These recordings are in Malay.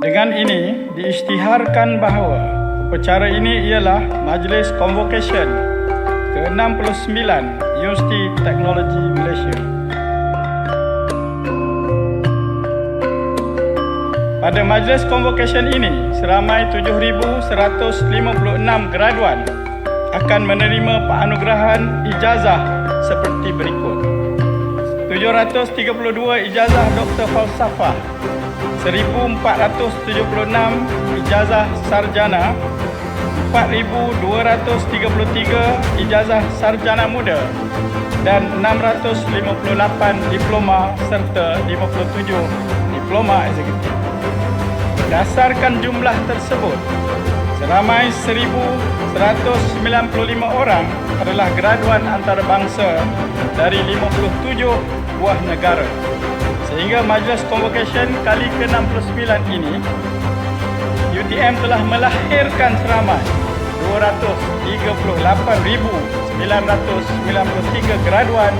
Dengan ini diisytiharkan bahawa upacara ini ialah Majlis Convocation ke-69 Universiti Teknologi Malaysia. Pada majlis convocation ini, seramai 7,156 graduan akan menerima penganugerahan ijazah seperti berikut. 732 ijazah Doktor Falsafah, 1,476 ijazah Sarjana, 4,233 ijazah Sarjana Muda dan 658 diploma serta 57 diploma eksekutif. Berdasarkan jumlah tersebut, seramai 1,195 orang adalah graduan antarabangsa dari 57 buah negara. Sehingga Majlis Convocation kali ke-69 ini, UTM telah melahirkan seramai 238,993 graduan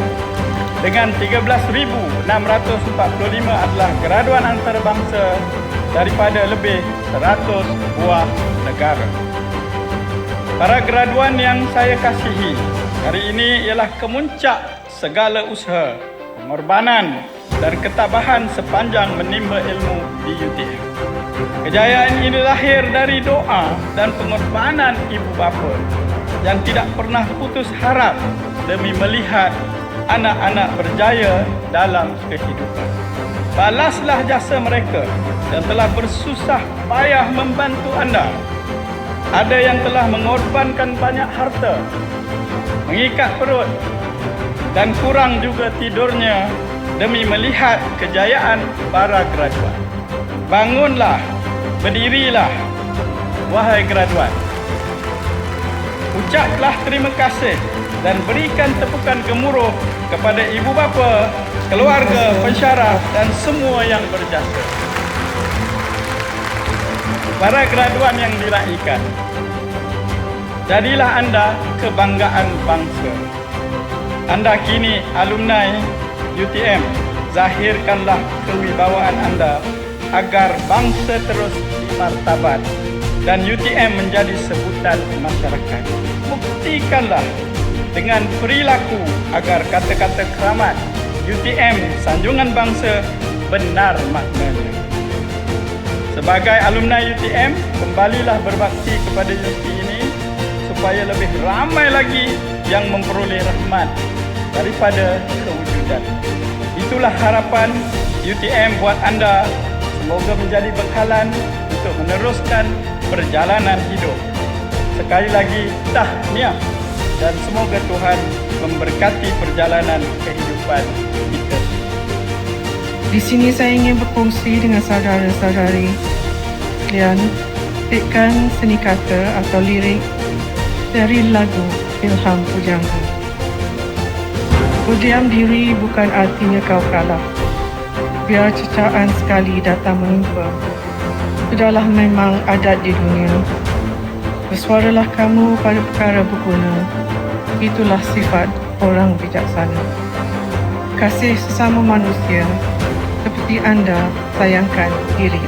dengan 13,645 adalah graduan antarabangsa daripada lebih 100 buah negara. Para graduan yang saya kasihi, hari ini ialah kemuncak segala usaha, pengorbanan dan ketabahan sepanjang menimba ilmu di UTM. Kejayaan ini lahir dari doa dan pengorbanan ibu bapa yang tidak pernah putus harap demi melihat anak-anak berjaya dalam kehidupan. Balaslah jasa mereka yang telah bersusah payah membantu anda. Ada yang telah mengorbankan banyak harta, mengikat perut dan kurang juga tidurnya demi melihat kejayaan para graduan. Bangunlah, berdirilah, wahai graduan. Ucaplah terima kasih dan berikan tepukan gemuruh kepada ibu bapa, keluarga, pensyarah dan semua yang berjasa. Para graduan yang diraikan, jadilah anda kebanggaan bangsa. Anda kini alumni UTM, zahirkanlah kewibawaan anda agar bangsa terus dimartabat dan UTM menjadi sebutan masyarakat. Buktikanlah dengan perilaku agar kata-kata keramat UTM Sanjungan Bangsa benar maknanya. Sebagai alumni UTM, kembalilah berbakti kepada universiti ini supaya lebih ramai lagi yang memperoleh rahmat daripada kewujudan. Itulah harapan UTM buat anda. Semoga menjadi bekalan untuk meneruskan perjalanan hidup. Sekali lagi, tahniah dan semoga Tuhan memberkati perjalanan kehidupan kita. Di sini saya ingin berkongsi dengan saudara-saudari sekalian petikkan seni kata atau lirik dari lagu Ilham Pujangga. Berdiam diri bukan artinya kau kalah. Biar cecaan sekali datang menimpa. Sudahlah memang adat di dunia. Bersuaralah kamu pada perkara berguna. Itulah sifat orang bijaksana. Kasih sesama manusia seperti anda sayangkan diri